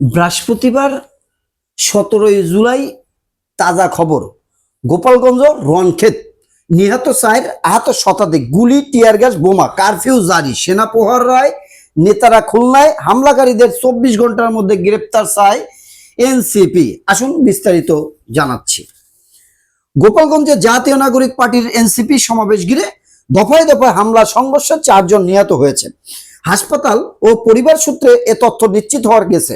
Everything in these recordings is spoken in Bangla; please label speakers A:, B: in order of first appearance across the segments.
A: বৃহস্পতিবার সতেরোই জুলাই তাজা খবর। গোপালগঞ্জ রনক্ষেত নিহত চার আহত শতাধিক গুলি, টিয়ার গ্যাস, বোমা, কারফিউ জারি। সেনা রায়, নেতারা খুলনায় হামলাকারীদের চব্বিশ ঘণ্টার মধ্যে গ্রেপ্তার চায় এনসিপি। আসুন বিস্তারিত জানাচ্ছি। গোপালগঞ্জে জাতীয় নাগরিক পার্টির এনসিপি সমাবেশ ঘিরে দফায় দফায় হামলা, সংঘর্ষে চারজন নিহত হয়েছেন হাসপাতাল ও পরিবার সূত্রে এ তথ্য নিশ্চিত হওয়ার গেছে।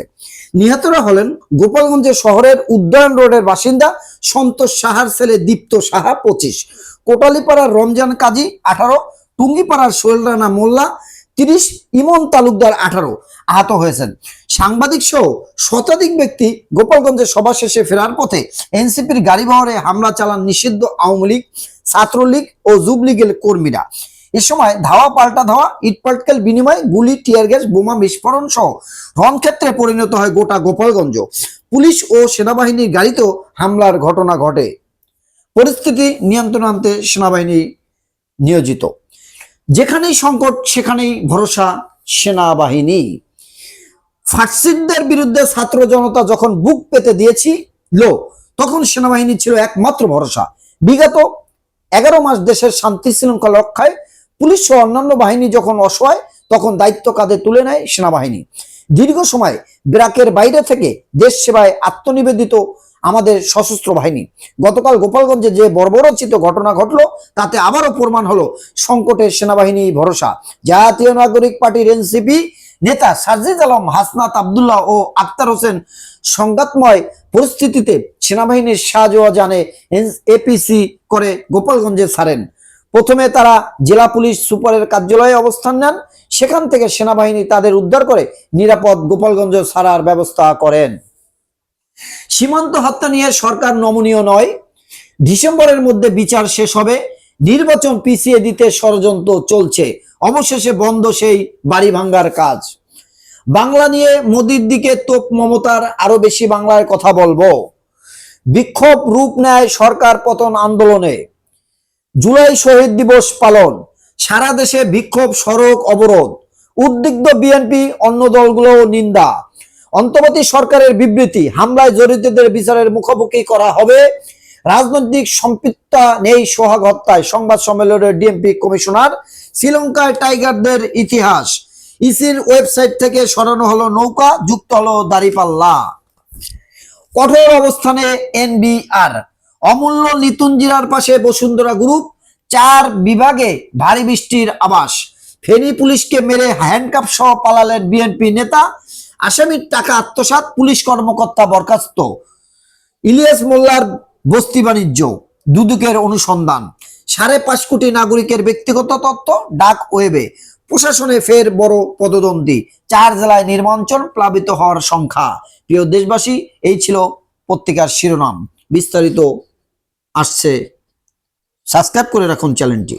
A: নিহতরা হলেন গোপালগঞ্জে শহরের উদ্যান রোডের বাসিন্দা সন্তোষ সাহার ছেলে দীপ্ত সাহা, পঁচিশ। কোটালীপাড়ার রমজান কাজী, আঠারো। টুঙ্গিপাড়ার সোহেল রানা মোল্লা, তিরিশ। ইমন তালুকদার, আঠারো। আহত হয়েছেন। সাংবাদিক সহ শতাধিক ব্যক্তি গোপালগঞ্জে সভা শেষে ফেরার পথে এনসিপির গাড়ি বহরে হামলা চালান নিষিদ্ধ আওয়ামী লীগ, ছাত্রলীগ ও যুবলীগের কর্মীরা। এ সময় ধাওয়া, পাল্টা ধাওয়া ইটপাটকেল বিনিময়, গুলি, টিয়ার গ্যাস, বোমা বিস্ফোরণ সহ রণক্ষেত্রে পরিণত হয় গোটা গোপালগঞ্জ। পুলিশ ও সেনাবাহিনীর গাড়িতেও হামলার ঘটনা ঘটে। পরিস্থিতি নিয়ন্ত্রণ আনতে সেনাবাহিনী নিয়োজিত। যেখানেই সংকট, সেখানেই ভরসা সেনাবাহিনী। ফাটসিদদের বিরুদ্ধে ছাত্র জনতা যখন বুক পেতে দিয়েছি, লো, তখন সেনাবাহিনী ছিল একমাত্র ভরসা। বিগত এগারো মাস দেশের শান্তি শৃঙ্খলা রক্ষায় পুলিশ সহ অন্যান্য বাহিনী যখন অসহায়, তখন দায়িত্ব কাঁধে তুলে নেয় সেনাবাহিনী। দীর্ঘ সময় ব্রাকের বাইরে থেকে দেশ সেবায় আত্মনিবেদিত আমাদের সশস্ত্র বাহিনী। গতকাল গোপালগঞ্জে যে বর্বরচিত ঘটনা ঘটলো, তাতে আবারও প্রমাণ হলো সংকটের সেনাবাহিনী ভরসা। জাতীয় নাগরিক পার্টির এনসিপি নেতা সার্জিদ আলম, হাসনাত আবদুল্লাহ ও আক্তার হোসেন সংঘাতময় পরিস্থিতিতে সেনাবাহিনীর সাহায্য জানে এপিসি করে গোপালগঞ্জে ছাড়েন। প্রথমে তারা জেলা পুলিশ সুপারের কার্যালয়ে অবস্থান নেন, সেখান থেকে সেনাবাহিনী তাদের উদ্ধার করে নিরাপদ গোপালগঞ্জ ছাড়ার ব্যবস্থা করেন। সীমান্ত হত্যা নিয়ে সরকার নমনীয় নয়। ডিসেম্বরের মধ্যে বিচার শেষ হবে। নির্বাচন পিছিয়ে দিতে ষড়যন্ত্র চলছে। অবশেষে বন্ধ সেই বাড়ি ভাঙ্গার কাজ। বাংলা নিয়ে মোদির দিকে তোপ মমতার আরও বেশি বাংলায় কথা বলব। বিক্ষোভ রূপ নেয় সরকার পতন আন্দোলনে। জুলাই শহীদ দিবস পালন। সারা দেশে বিক্ষোভ, সড়ক অবরোধ। উদ্বিগ্ন বিএনপি অন্য দলগুলো নিন্দা। অন্তর্বর্তী সরকারের বিবৃতি, হামলায় জড়িতদের বিচারের মুখোমুখি করা হবে। রাজনৈতিক সম্পৃক্ততা নেই সোহাগ হত্যায়, সংবাদ সম্মেলনের ডিএমপি কমিশনার। শ্রীলঙ্কায় টাইগারদের ইতিহাস। ইসির ওয়েবসাইট থেকে সরানো হলো নৌকা, যুক্ত হলো দাঁড়িপাল্লা। কঠোর অবস্থানে এনবিআর। অমূল্য লিতুঞ্জিরার পাশে বসুন্ধরা গ্রুপ চার বিভাগে ভারী বৃষ্টির আবাস ফেনী পুলিশকে মেরে হ্যান্ডকাপ সহ পালালেন বিএনপি নেতা। আসামির টাকা আত্মসাৎ, পুলিশ কর্মকর্তা বরখাস্ত। ইলিয়াস মোল্লার বস্তি বাণিজ্য, দুদুকের অনুসন্ধান। সাড়ে পাঁচ কোটি নাগরিকের ব্যক্তিগত তথ্য, ডাক ওয়েবে। প্রশাসনে ফের বড় পদদ্বন্দ্বী। চার জেলায় নির্বাচন প্লাবিত হওয়ার সংখ্যা। প্রিয় দেশবাসী, এই ছিল পত্রিকার শিরোনাম। বিস্তারিত আসছে। সাবস্ক্রাইব করে রাখুন চ্যানেলটি।